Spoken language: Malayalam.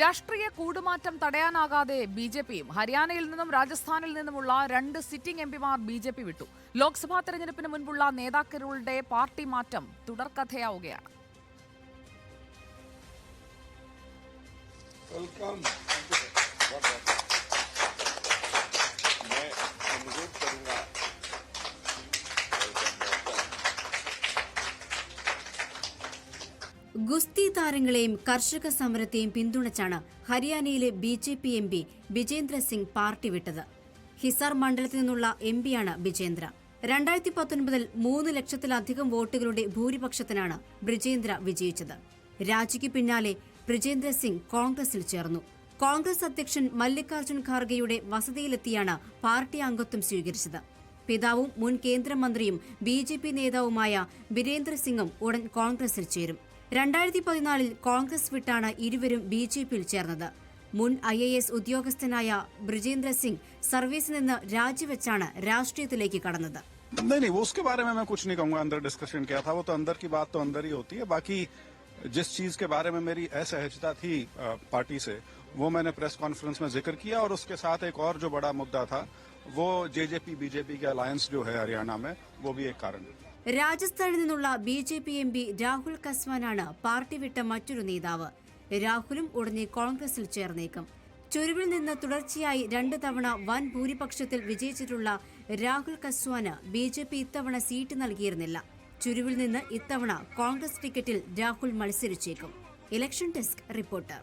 രാഷ്ട്രീയ കൂടുമാറ്റം തടയാനാകാതെ ബി ജെ പിയും ഹരിയാനയിൽ നിന്നും രാജസ്ഥാനിൽ നിന്നുമുള്ള രണ്ട് സിറ്റിംഗ് എം പിമാർ ബി ജെ പി വിട്ടു. ലോക്സഭാ തെരഞ്ഞെടുപ്പിന് മുൻപുള്ള നേതാക്കളുടെ പാർട്ടി മാറ്റം തുടർക്കഥയാവുകയാണ്. വെൽക്കം ഗുസ്തി താരങ്ങളെയും കർഷക സമരത്തെയും പിന്തുണച്ചാണ് ഹരിയാനയിലെ B J P M P Bijendra Singh party വിട്ടത്. ഹിസാർ മണ്ഡലത്തിൽ നിന്നുള്ള എം പിയാണ് ബിജേന്ദ്ര. രണ്ടായിരത്തി പത്തൊൻപതിൽ മൂന്ന് ലക്ഷത്തിലധികം വോട്ടുകളുടെ ഭൂരിപക്ഷത്തിനാണ് ബ്രിജേന്ദ്ര വിജയിച്ചത്. രാജിക്ക് പിന്നാലെ ബ്രിജേന്ദ്ര സിംഗ് കോൺഗ്രസിൽ ചേർന്നു. കോൺഗ്രസ് അധ്യക്ഷൻ മല്ലികാർജുൻ ഖാർഗെയുടെ വസതിയിലെത്തിയാണ് പാർട്ടി അംഗത്വം സ്വീകരിച്ചത്. പിതാവും മുൻ കേന്ദ്രമന്ത്രിയും ബി ജെ പി നേതാവുമായ ബിരേന്ദ്ര സിംഗും ഉടൻ കോൺഗ്രസിൽ ചേരും. രണ്ടായിരത്തി പതിനാലിൽ കോൺഗ്രസ് വിട്ടാണ് ഇരുവരും ബി ജെ പിയിൽ ചേർന്നത് മുൻ ഐ എ എസ് ഉദ്യോഗസ്ഥനായ ബ്രിജേന്ദ്ര സിംഗ് സർവീസിൽ നിന്ന് രാജിവെച്ചാണ് രാഷ്ട്രീയത്തിലേക്ക് കടന്നത് नहीं नहीं वो उसके बारे में मैं कुछ नहीं कहूंगा अंदर डिस्कशन किया था वो तो अंदर की बात तो अंदर ही होती है बाकी जिस चीज के बारे में मेरी असहजता थी अ, पार्टी से वो मैंने प्रेस कॉन्फ्रेंस में जिक्र किया और उसके साथ एक और जो बड़ा मुद्दा था वो जेजेपी बीजेपी के अलायंस जो है हरियाणा में वो भी एक कारण है രാജസ്ഥാനിൽ നിന്നുള്ള B J P M P Rahul കസ്വാനാണ് party വിട്ട മറ്റൊരു നേതാവ്. രാഹുലും ഉടനെ കോൺഗ്രസിൽ ചേർന്നേക്കും. ചുരുവിൽ നിന്ന് തുടർച്ചയായി രണ്ട് തവണ വൻ ഭൂരിപക്ഷത്തിൽ വിജയിച്ചിട്ടുള്ള രാഹുൽ കസ്വാന് ബി ജെ പി ഇത്തവണ സീറ്റ് നൽകിയിരുന്നില്ല. ചുരുവിൽ നിന്ന് ഇത്തവണ കോൺഗ്രസ് ടിക്കറ്റിൽ രാഹുൽ മത്സരിച്ചേക്കും. Election desk reporter